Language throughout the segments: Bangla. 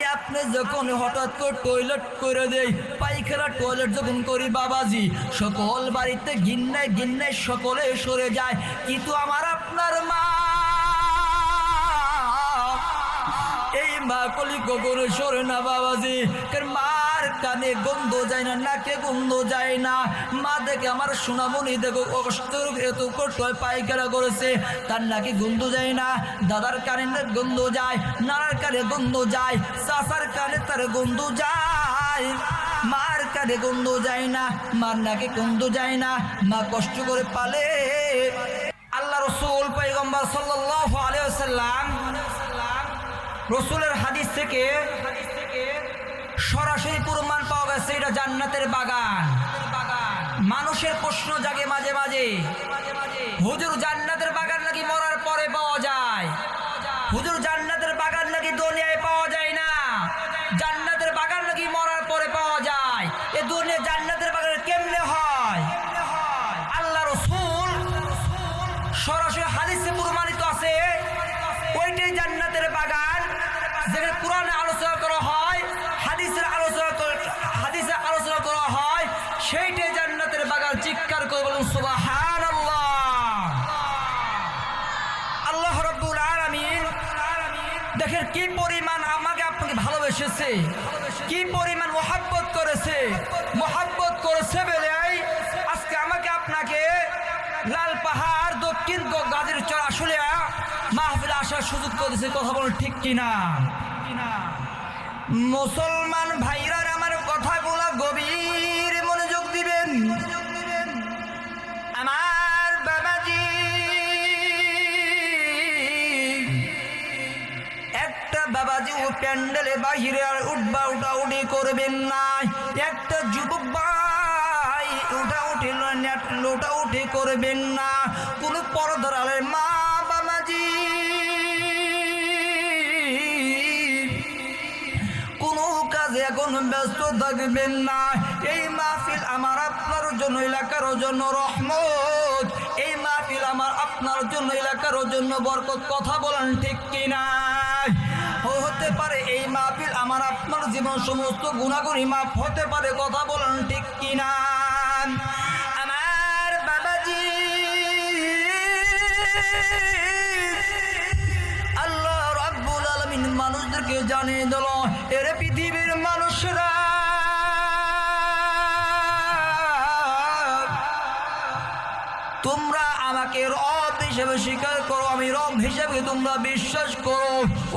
আপনি যখন হঠাৎ করে টয়লেট করে দেই পায়খানা টয়লেট যখন করি বাবাজি, সকল বাড়িতে গিন্নায় গিন্নায় সকলে সরে যায়, কিন্তু আমার আপনার মা, এই মা কলি কখনো সরে না বাবাজি, কারণ মার কানে গন্ধ যায় না, নাকে গন্ধ যায় না। মা দেখে আমার সোনামণি দেখো কষ্ট এত কষ্ট পায়খানা করেছে, তার নাকি গন্ধ যায় না, দাদার কানে গন্ধ যায়, নানার কানে গন্ধ যায়, চাচার কানে তার গন্ধ যায়। মার কানে গন্ধ যায় না, মার নাকে গন্ধ যায় না, মা কষ্ট করে পালে। আল্লাহ রসুল পৈগম্বর সাল্লাহ আলিয়াল্লাম রসুলের হাদিস থেকে সরাসরি প্রমাণ পাওয়া গেছে, এটা জান্নাতের বাগান। মানুষের প্রশ্ন জাগে মাঝে মাঝে। হুজুর, জান্নাতের বাগান নাকি মরার পরে পাওয়া যায়? হুজুর, জান্নাতের বাগান নাকি দুনিয়ায় পাওয়া যায় না? জান্নাতের বাগান নাকি মরার পরে পাওয়া যায়? এ দুনিয়া জান্নাতের বাগান কেমনে হয়? আল্লাহ রসুল সরাসরি হাদিসে প্রমাণিত আছে, ওইটাই জান্নাতের বাগান, যেখানে কোরআনে দেখেন কি পরিমাণ আমাকে আপনাকে ভালোবেসেছে, কি পরিমাণ মোহাব্বত করেছে মোহাব্বত করেছে বলে আজকে আমাকে আপনাকে লাল পাহাড়, দক্ষিণ গাজীর চর আসলে মাহফিলে আসার সুযোগ করেছে কথা বলুন ঠিক কিনা? মুসলমান ভাইরা আমার কথা বলা গভীর মনোযোগ দিবেন। প্যান্ডেলে বাহিরে আর উঠবা উঠা উঠি করবেন একটা যুবক ভাই উঠা লোটা করবেন না। কোন পরধরালের মা বাবাজি, কোনো কাজে এখন ব্যস্ত থাকবেন না। এই মাহফিল আমার আপনার জন্য, এলাকার জন্য রহমত। এই মাহফিল আমার আপনার জন্য, এলাকার জন্য বরকত। কথা বলেন ঠিক কিনা? হতে পারে, এই মাহফিল আমার আপনার জীবন সমস্ত গুণাগুণি মাফ হতে পারে, কথা বলেন ঠিক কিনা? আমার বাবাজি, আল্লাহ রাব্বুল আলামিন মানুষদেরকে জানিয়ে দিল, এর পৃথিবীর মানুষরা, তোমরা আমাকে রব হিসেবে স্বীকার করো, আমি রব হিসেবে তোমরা বিশ্বাস করো।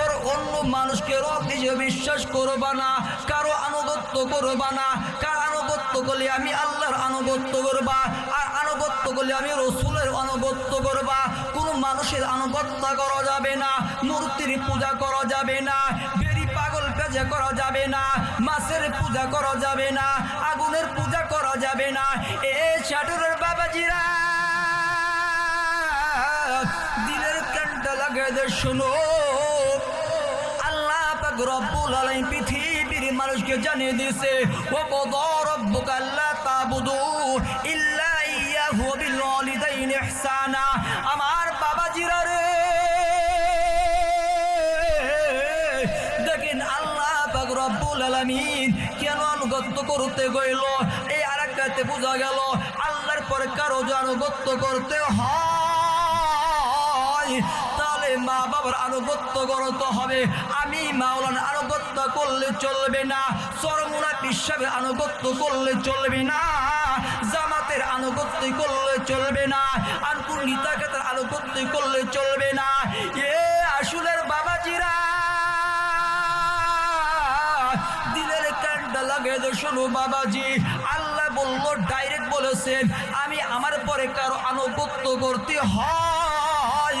ওর অন্য মানুষকে রব হিসেবে বিশ্বাস করবা না, কারও আনুগত্য করবা না। কার আনুগত্য করলে আমি আল্লাহর আনুগত্য করবা, আর আনুগত্য করলে আমি রসুলের আনুগত্য করবা। কোনো মানুষের আনুগত্য করা যাবে না, মূর্তির পূজা করা যাবে না, বেরি পাগল পেজা করা যাবে না, মাছের পূজা করা যাবে না, আগুনের পূজা করা যাবে না। এ চাটুরের শোনো। আল্লাহ পাক রব্বুল আলামিন পৃথিবীর মানুষকে জানিয়ে দিয়েছে ও কদ রব্বুকা আল্লা তাবুদু ইল্লা ইয়াহু বিল ওয়ালিদাইনি ইহসানা। আমার বাবাজিরা রে, দেখেন আল্লাহ পাক রব্বুল আলামিন কেন আনুগত্য করতে গইল এই আরেকটাতে বোঝা গেল, আল্লাহর পরে কারও যে আনুগত্য করতে হয় মা বাবার আনুগত্য করতে হবে। আমি মাওলানা আনুগত্য করলে চলবে না চরমুনা পিসাবের আনুগত্য করলে চলবে না, জামাতের আনুগত্য করলে চলবে না আনকুর নিতাকাতের আনুগত্য করলে চলবে না। এ আসলের বাবাজিরা, দিলের কানটা লাগে শোনো বাবাজি। আল্লাহ বলল, ডাইরেক্ট বলেছেন, আমি আমার পরে কারও আনুগত্য করতে হয়।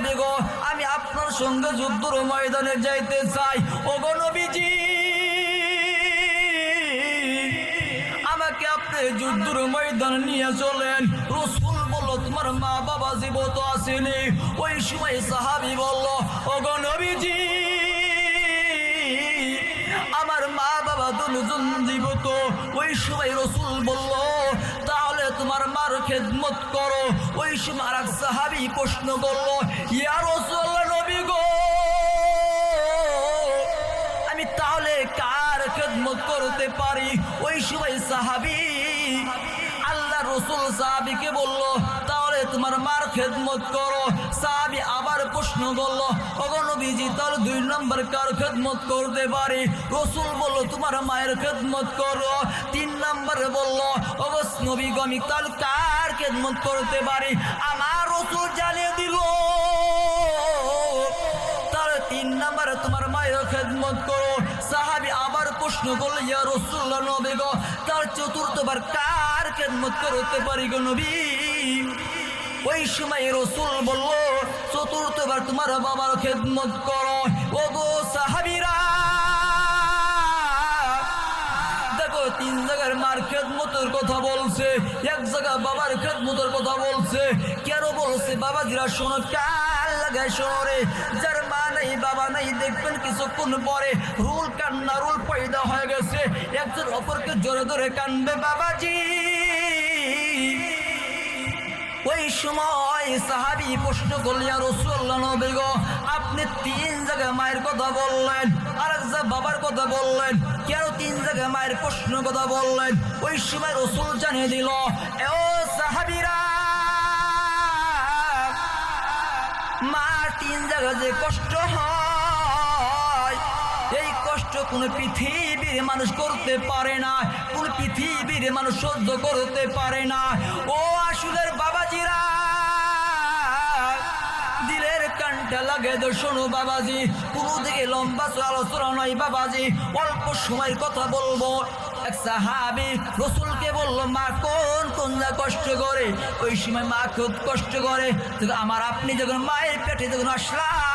সঙ্গে যুদ্ধর ময়দানে যাইতে চাই। ও গণবিজি আমাকে আপনি যুদ্ধর ময়দান নিয়ে চলেন। রসুল বলল, তোমার মা বাবা জীব তো আসেনি। ওই সময় সাহাবি বলল ও গণবিজি আমার মা বাবা দুজন তো ওই সময় রসুল বলল, তাহলে তোমার মার খেদমত করো। ওই সময় আর সাহাবি প্রশ্ন করল ইয়ার রসুল নবী গো। আমি তাহলে কার খেদমত করতে পারি? ওই সময় সাহাবি। আল্লাহ রসুল সাহাবিকে বলল, তাহলে তোমার মার খেদমত করো। সাহাবি আবার প্রশ্ন করল অগণবীজি তাহলে দুই নম্বর কার খেদমত করতে পারি? রসুল বলল, তোমার মায়ের খেদমত করো। তিন নম্বরে বলল অবস নবী তাহলে কার খেদমত করতে পারি? আমার রসুল জানিয়ে দিল খেদমত করো সাহাবি আবার প্রশ্ন করল ইয়া রসুল্লাহ নবী গো, তার চতুর্থবার কার খেদমত করতে পারি গো নবী? ওই সময় রসুল বলল, চতুর্থবার তোমার বাবার খেদমত করো। ও গো সাহাবিরা, দেখো, তিন জায়গার মার খেদমতের কথা বলছে, এক জায়গা বাবার খেদমতের কথা বলছে। কেন বলছে বাবা জিরা শোনো কাল লাগায় শোনে যার মা নেই বাবা নেই, দেখবেন কিছুক্ষণ পরে রুল কান্না, রুল পয়দা হয়ে গেছে। একজন অপরকে জোরে ধরে কানবে, বাবাজি। ওই সময় সাহাবি প্রশ্ন করলিয়া রসুল্লাহ নবী গো, আপনি তিন জায়গায় মায়ের কথা বললেন আর এক বাবার কথা বললেন, কেন তিন জায়গায় মায়ের প্রশ্ন কথা বললেন? ওই সময় রসুল জানিয়ে দিল, এ সাহাবিরা মা তিন জায়গায় যে কষ্ট হয়, এই কষ্ট কোন পৃথিবীর মানুষ করতে পারে না, কোন পৃথিবীর মানুষ সহ্য করতে পারে না। ও আসলের বাবাজিরা, দিলের কানটা লাগে শোনো বাবাজি, কোনো দিকে লম্বা আলোচনা নয় বাবাজি, অল্প সময়ের কথা বলব। এক সাহাবি রসুলকে বলল, মা, কোন কোন যা কষ্ট করে? ওই সময় মা খুব কষ্ট করে। আমার আপনি যখন মায়ের পেটে যখন আসলাম